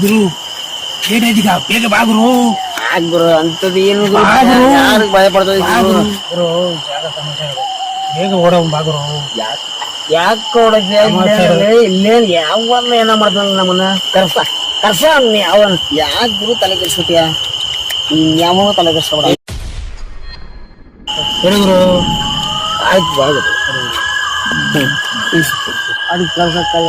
ಗುರು ಏನಾಯ್ತೀಗ ಬೇಗ ಬಾ ಗುರು. ಯಾಕ್ ಗುರು ಅಂತದ್ ಏನು ಗುರು? ಬಾ ಗುರು. ಯಾರಿಗ್ ಭಯ ಪಡ್ತದೆ ಬಾ ಗುರು. ಗುರು. ಜಾಗ ಇದೆ. ಬೇಗ ಓಡೋನ್ ಬಾ ಗುರು. ಯಾಕೆ ಕೊಡಕ್ಕೆ ಇಲ್ಲೇನ್ ಯಾವನ್ನ ಏನ ಮಾಡ್ತಾನ ನಮ್ಮನ್ನ? ಕರ್ಸ. ಕರ್ಸ ಅವ್ನ ಯಾಕ ಯಾಕೆ ಗುರು ತಲೆ ಕೆಡ್ಸ್ಕೊತೀಯ ಯಾವ ತಲೆ ಕೆಡ್ಸ್ಕೊಬೇಡ. ಸರಿ ಗುರು. ಆಯ್ತು ಬಾ ಗುರು. ಅದಕ್ಕೆ ಕರ್ಸಕ್ಕಲ್ಲ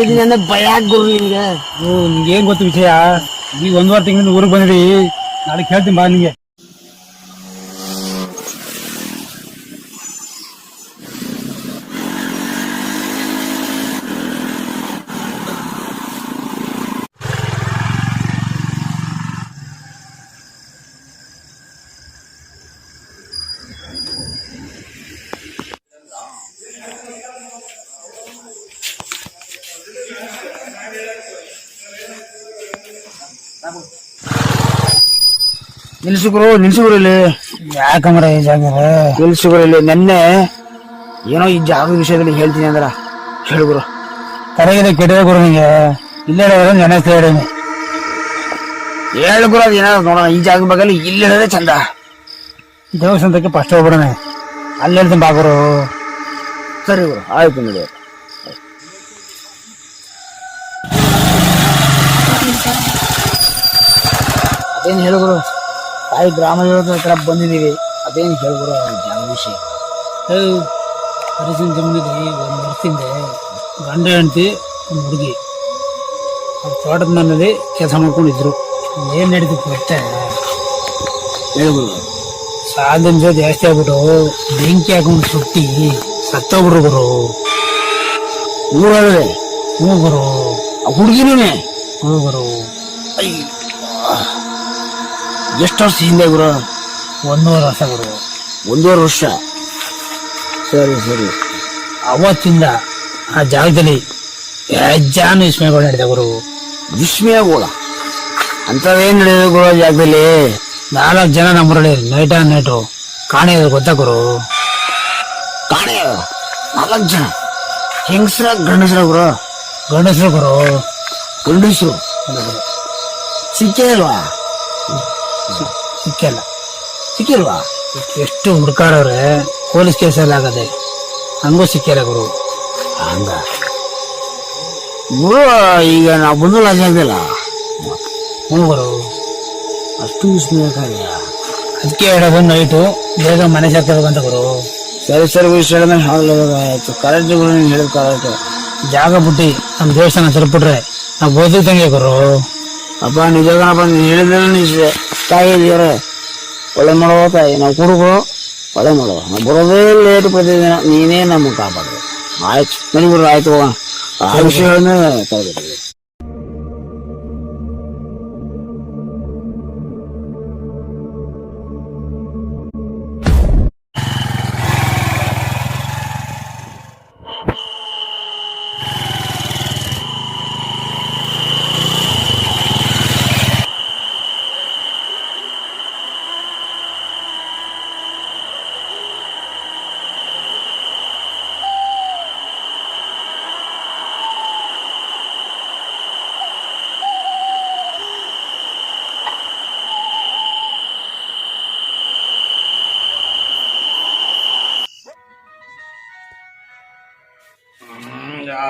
ಇದೀನಿ ಅಂದ್ರೆ ಭಯ ಗುರು ನಿನ್ಗೆ ನಿಂಗೆ ಏನ್ ಗೊತ್ತು ವಿಷಯ? ಈಗ ವಾರ ತಿಂಗಳಿಂದ ಊರಿಗೆ ಬಂದಿರಿ ನಾಳೆ ಕೇಳ್ತೀನಿ ಬಾ ನಿಂಗೆ. ನಿಲ್ಸುಗುರು ನಿಲ್ಸುಗುರು ಇಲ್ಲಿ. ಯಾಕಂದ್ರೆ ಈ ಜಾಗ ನಿಲ್ಸುಗುರು ಇಲ್ಲಿ. ನೆನ್ನೆ ಏನೋ ಈ ಜಾಗದ ವಿಷಯದಲ್ಲಿ ಹೇಳ್ತೀನಿ ಅಂದ್ರ. ಹೇಳುಗುರು ಕರೆಗಿದೆ ಕೆಟ್ಟದೆ ಗುರು ನಿಂಗೆ. ಇಲ್ಲೇ ಹೇಳಿದ್ರೆ ನೆನೆ ಹೇಳೀನಿ ಹೇಳುಗುರು ಅದು ಏನಾದ್ರು ನೋಡೋಣ. ಈ ಜಾಗದ ಬಗ್ಗೆ ಇಲ್ಲಿ ಹೇಳೋದೇ ಚಂದ. ದೇವಸ್ಥಾನಕ್ಕೆ ಫಸ್ಟ್ ಹೋಗ್ಬಿಡೋಣ. ಅಲ್ಲಿ ಹೇಳ್ತೀನಿ ಬಾಗುರು ಸರಿ ಗುರು ಆಯ್ತು ನೋಡಿ. ಅದೇನು ಹೇಳುಗುರು ತಾಯಿ ಗ್ರಾಮ ದೇವತೆ ಹತ್ರ ಬಂದಿದ್ದೀವಿ ಅದೇನು ಆ ಜಾಗ ವಿಷಯ. ಪರಿಚಯ ಜಮೀನಿದ್ರಿ ಒಂದು ವರ್ಷದಿಂದ ಗಂಡ ಹೆಂಡತಿ ಒಂದು ಹುಡುಗಿ. ಅವ್ರ ತೋಟದ ಮನೇಲಿ ಕೆಲಸ ಮಾಡ್ಕೊಂಡಿದ್ರು. ಏನು ನಡೀತಿತ್ತು ಗೊತ್ತೇ? ಹೇಳ್ಬೋದು. ಸಾಧನ ಜಾಸ್ತಿ ಆಗ್ಬಿಟ್ಟು ಬೆಂಕಿ ಹಾಕೊಂಡು ಸುಟ್ಟಿ ಸತ್ತೋಗ್ಬಿಟ್ರು ಗುರು. ಊರಲ್ಲೇ ಹ್ಞೂ ಗುರು. ಆ ಹುಡುಗಿನೇ ಹ್ಞೂ ಗುರು. ಎಷ್ಟು ವರ್ಷ ಹಿಂದೆ ಗುರು? ಒಂದೂವರೆ ವರ್ಷ ಗುರು. ಒಂದೂವರೆ ವರ್ಷ? ಸರಿ ಸರಿ. ಅವತ್ತಿಂದ ಆ ಜಾಗದಲ್ಲಿ ಹೆಜ್ಜಾನು ವಿಸ್ಮಯಗಳು ನಡೆದ ಗುರು. ವಿಸ್ಮಯಗಳ ಅಂಥವೇನು ನಡೆಯೋದು ಗುರು ಆ ಜಾಗದಲ್ಲಿ? ನಾಲ್ಕು ಜನ ನಮ್ಮೂರಲ್ಲಿ ನೈಟ್ ಆನ್ ನೈಟು ಕಾಣೆ ಗೊತ್ತಾ ಗುರು? ಕಾಣೆ? ನಾಲ್ಕು ಜನ? ಹೆಂಗಸ್ರ ಗಂಡಸ್ರ ಗುರು? ಗಂಡಸ್ರು ಗುರು. ಗಂಡಸ್ರು. ಸಿಕ್ಕೇ ಇಲ್ವಾ? ಸಿಕ್ಕಿಲ್ಲ. ಸಿಕ್ಕಿಲ್ವಾ? ಎಷ್ಟು ಹುಡ್ಕಾಡವ್ರೆ ಪೊಲೀಸ್ ಕೇಸಲ್ಲಿ ಆಗದೆ. ಹಂಗೂ ಸಿಕ್ಕಿಲ್ಲ ಗುರು. ಹಂಗ? ಗುರು ಈಗ ನಾವು ಬಂದಲ್ಲ ಆ ಜಾಗದಲ್ಲ ಹ್ಞೂ ಗುರು. ಅಷ್ಟು ವಿಸ್ಮಯಕಾರ್ಯ. ಅದಕ್ಕೆ ಹೇಳೋದು ನೈಟು ಬೇಗ ಮನೆ ಸೇರ್ಕೋಬೇಕಂತ ಗುರು. ಸರಿ ಸರಿ ವಿಷಯ ಆಯ್ತು. ಕರೆಕ್ಟ್ ಗುರು ನೀನು ಹೇಳಿದ್ ಕರೆಕ್ಟ್ ಜಾಗ ಬಿಟ್ಟು ನಮ್ಮ ದೇವಸ್ಥಾನ ತಲುಪಿಟ್ರೆ ನಾವು ಓದಿದಂಗೆ ಗುರು. ಅಪ್ಪ ನಿಜ ನೀನು ಹೇಳಿದ್ರೆ ನಿಜ ತಾಯಿ ದೇವ್ರೆ ಒಳ್ಳೆ ಮಾಡುವ ತಾಯಿ. ನಾವು ಕುಡುಗು ಒಳ್ಳೆ ಮಾಡುವ. ನಾವು ಬರೋದೇ ಲೇಟ್ ಪ್ರತಿದಿನ ನೀನೇ ನಮಗೆ ಕಾಪಾಡು ಆಯ್ತು ನಡಿ ಗುರು ಆಯ್ತು ಹೋಗೋಣ. ಆ ವಿಷಯಗಳನ್ನ ತಗೋಬೇಕು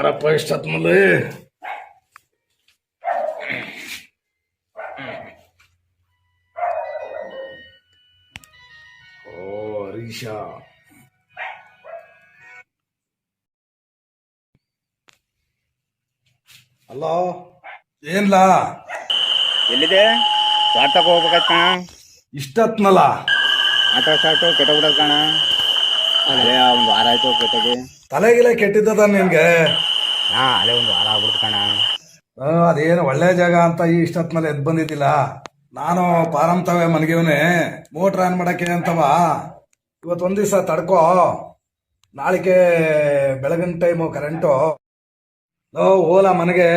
ಯಾರಪ್ಪ ಇಷ್ಟತ್ಮಲ್ಲಿ ಓ ಹರೀಶ. ಹಲೋ ಏನ್ಲ? ಎಲ್ಲಿದೆ? ಶಾರ್ಟ್ ತಗೋ ಹೋಗ್ಬೇಕಾಯ್ತು ಕಣ ಇಷ್ಟತ್ನಲ್ಲ. ಆಟೋ ಶಾರ್ಟು ಕೆಟ್ಟೋಗ್ಬಿಡೋದು ಕಣ. ಅದೇ ಒಂದು ವಾರ ಆಯ್ತು ಕೆಟ್ಟೋಗಿ. ತಲೆಗಿಲೆ ಕೆಟ್ಟಿದ್ದದ ನಿನ್ಗೆ. ಹಾ ಅದೇ ಒಂದು ವಾರ ಆಗ್ಬಿಡ್ತು ಕಣ. ಅದೇನು ಒಳ್ಳೆ ಜಾಗ ಅಂತ ಈ ಇಷ್ಟತ್ನಲ್ಲಿ ಎದ್ ಬಂದಿದ್ದಿಲ್ಲ? ನಾನು ಪಾರಂ ತವೆ ಮನ್ಗಿವ್ನೆ ಮೋಟ್ರ್ ಆನ್ ಮಾಡಕ್ಕೆ ಅಂತವ. ಇವತ್ತು ಒಂದ್ ದಿವಸ ತಡ್ಕೋ. ನಾಳಿಕೆ ಬೆಳಗಿನ ಟೈಮು ಕರೆಂಟು ಲೋ ಓಲ ಮನೆಗೆ.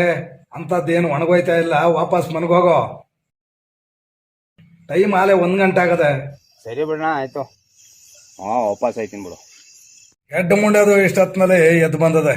ಅಂಥದ್ದೇನು ಒಣಗೋಯ್ತಾ ಇಲ್ಲ ವಾಪಸ್ ಮನಗೋಗೋ ಟೈಮ್ ಆಲೆ ಒಂದು ಗಂಟೆ ಆಗದೆ. ಸರಿ ಬಿಡಣ ಆಯ್ತು. ಹಾಂ ವಾಪಸ್ ಆಯ್ತೀನಿ ಬಿಡು ಎಡ್ಡು ಮುಂಡದು ಇಷ್ಟೊತ್ತಿನಲ್ಲಿ ಎದ್ದು ಬಂದದೆ.